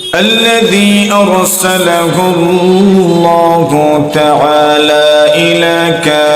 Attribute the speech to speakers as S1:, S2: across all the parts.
S1: الذي أرسله الله تعالى إلى كافة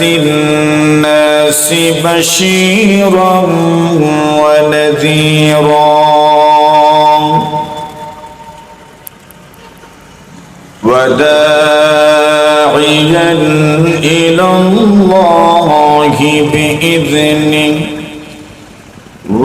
S1: الناس بشيرا ونذيرا. وداعيا إلى الله بإذنه.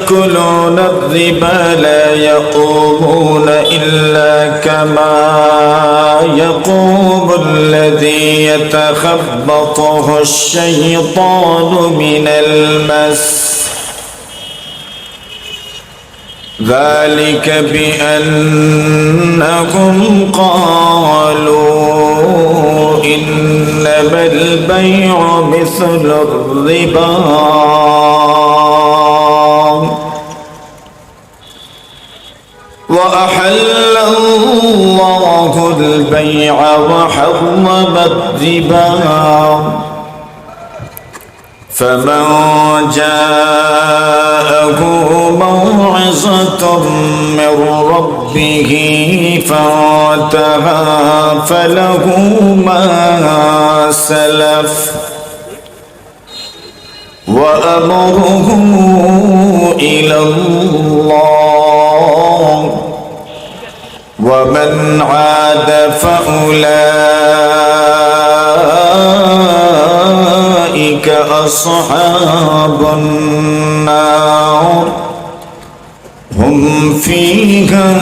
S1: يأكلون الربا لا يقومون إلا كما يقوم الذي يتخبطه الشيطان من المس. ذلك بأنهم قالوا إنما البيع مثل الربا. وأحل الله البيع وحرم الربا فمن جاءه موعظة من ربه فانتهى فله ما سلف. وأمره إلى الله ومن عاد فأولئك أصحاب النار. هم فيها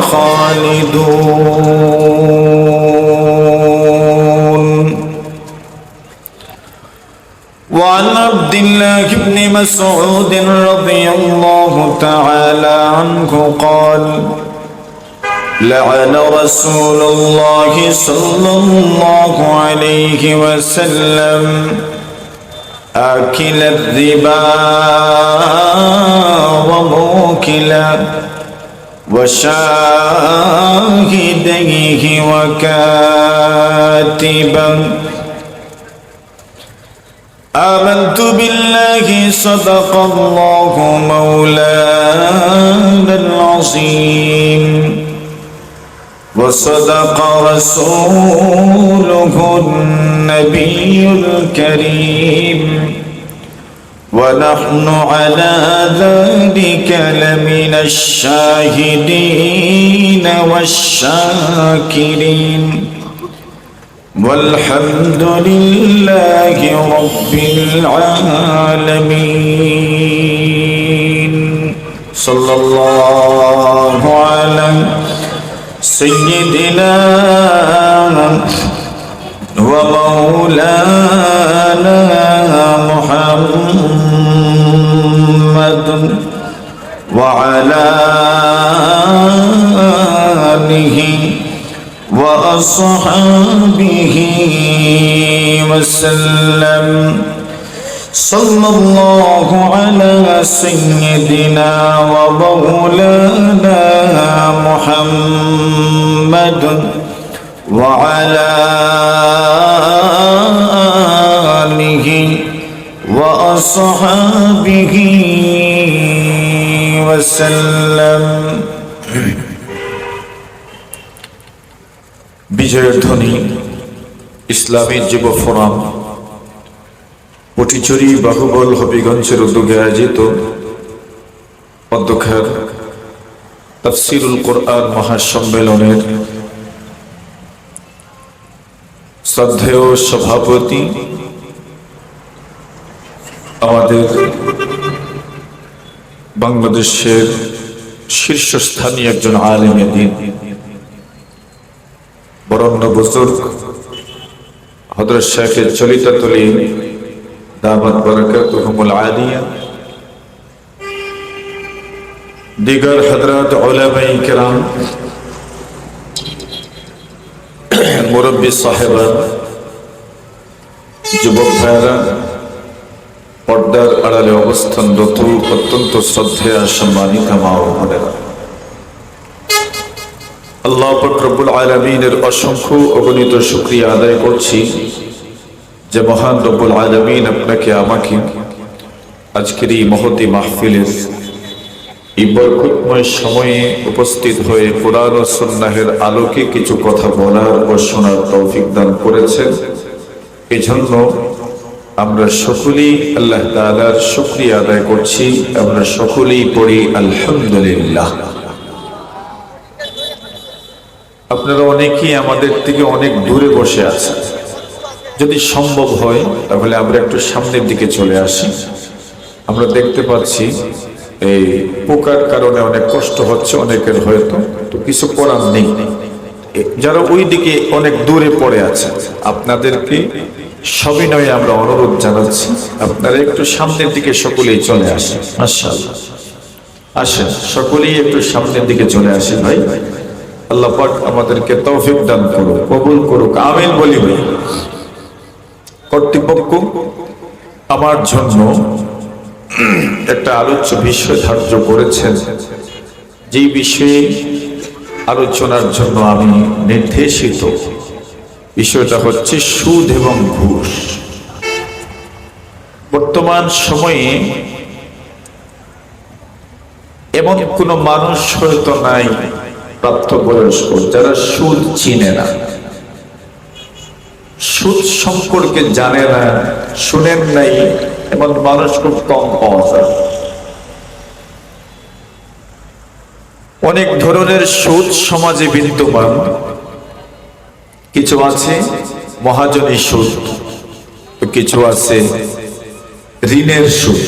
S1: خالدون. وعن عبد الله بن مسعود رضي الله تعالى عنه قال لعن رسول الله صلى الله عليه وسلم آكل الربا وموكلا وشاهديه وكاتبا. آمنت بالله صدق الله مولانا العظيم. وصدق رسوله النبي الكريم. ونحن على ذلك لمن الشاهدين والشاكرين. والحمد لله رب العالمين. صلى الله على سيدنا ومولانا محمد وعلى آله وأصحابه وسلم. صلى الله على سيدنا ومولانا محمد وعلى آله وأصحابه وسلم বিজয়ের ধ্বনি ইসলামী যুব ফোরাম পটিচুরি বাহুবল হবিগঞ্জের উদ্যোগে আয়োজিত অধ্যক্ষের তফসিরুল কোরআন মহাসম্মেলনের শ্রদ্ধেয় সভাপতি আমাদের বাংলাদেশের
S2: শীর্ষস্থানীয় একজন আলেমে দিন, বরণ্য বুজুর্গ হজরত শেখের দামাত বরকতুহুমুল আলিয়া দিগার হজরত ওলামাই কেরাম মুরব্বী সাহেবান যুবক ভাইরা পর্দার আড়ালে অবস্থানরত অত্যন্ত শ্রদ্ধেয়া, সম্মানিতা মা ও বোনেরা। আল্লাহ ফকরবুল আলমিনের অসংখ্য অগণিত শুক্রিয়া আদায় করছি। যে মহান রব্বুল আলমিন আপনাকে, আমাকে আজকের এই মহতি মাহফিলের এই বরকতময় সময়ে উপস্থিত হয়ে কোরআন ও সন্ন্যাহের আলোকে কিছু কথা বলার ও শোনার তৌফিক দান করেছেন। এজন্য আমরা সকলেই আল্লাহ তাআলার শুকরিয়া আদায় করছি। আমরা সকলেই পড়ি আলহামদুলিল্লাহ। আপনারা অনেকেই আমাদের থেকে অনেক দূরে বসে আছেন। যদি সম্ভব হয়, তাহলে আমরা একটু সামনের দিকে চলে আসি। আমরা দেখতে পাচ্ছি, এই পোকার কারণে অনেক কষ্ট হচ্ছে, অনেকের হয়তো, তো কিছু করার নেই। যারা ওই দিকে অনেক দূরে পড়ে আছে, আপনাদেরকে সবিনয়ে আমরা অনুরোধ জানাচ্ছি, আপনারা একটু সামনের দিকে সকলেই চলে আসেন, মাশাআল্লাহ। আসেন, সকলেই একটু সামনের দিকে চলে আসেন ভাই। আল্লাহ পাক আমাদেরকে তৌফিক দান করুক, কবুল করুক, আমিন বলি ভাই। কর্তৃপক্ষ আমার জন্য একটা আলোচ্য বিষয় ধার্য করেছেন। যেই বিষয়ে আলোচনার জন্য আমি নির্দেশিত। বিষয়টা হচ্ছে সুদ এবং ঘুষ। বর্তমান সময়ে এমন কোন মানুষ হয়তো নাই প্রাপ্তবয়স্ক যারা সুদ চিনে না। সুদ সম্পর্কে জানে না, শুনেন নাই, এমন মানুষ খুব কম পাওয়া যায়। অনেক ধরনের সুদ সমাজে বিদ্যমান। কিছু আছে মহাজনী সুদ, কিছু আছে ঋণের সুদ।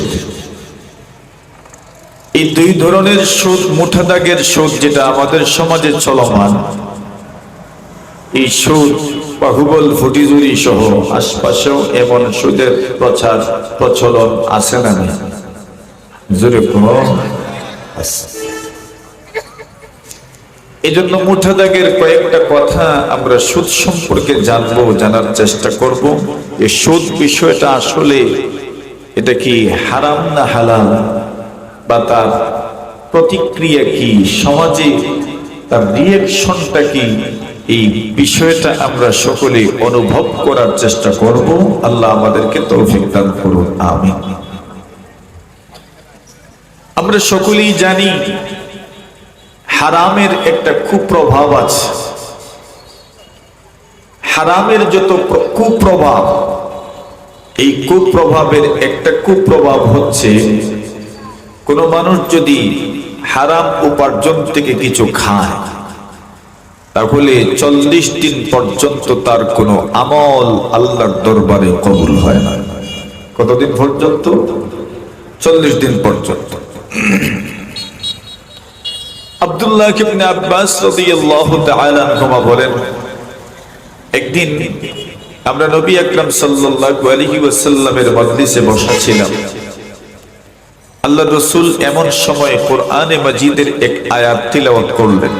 S2: এই দুই ধরনের সুদ মুঠাদাগের সুদ যেটা আমাদের সমাজে চলমান, এই সুদ বাহুবল ফুটিজুরি সহ আশপাশেও এমন সুদের প্রচার প্রচলন আছে না নেই? জোরে কোনো মুঠাদাগের কয়েকটা কথা আমরা সুদ সম্পর্কে জানব, জানার চেষ্টা করব। এই সুদ বিষয়টা আসলে এটা কি হারাম না হালাল? বা তার প্রতিক্রিয়া কি? সমাজে তার রিয়েকশনটা কি? এই বিষয়টা আমরা সকলে অনুভব করার চেষ্টা করব। আল্লাহ আমাদেরকে তৌফিক দান করুন আমি আমরা সকলেই জানি হারামের একটা কুপ্রভাব আছে। হারামের যত প্র- কুপ্রভাব, এই কুপ্রভাবের একটা কুপ্রভাব হচ্ছে, কোন মানুষ যদি হারাম উপার্জন থেকে কিছু খায় তাহলে চল্লিশ দিন পর্যন্ত তার কোনো আমল আল্লাহর দরবারে কবুল হয় না। কতদিন পর্যন্ত? চল্লিশ দিন পর্যন্ত। আব্দুল্লাহ ইবনে আব্বাস বলেন, একদিন আমরা নবী বসা ছিলাম আল্লাহ রসুল এমন সময় কোরআনে মাজিদের এক আয়াত তিলাওয়াত করলেন।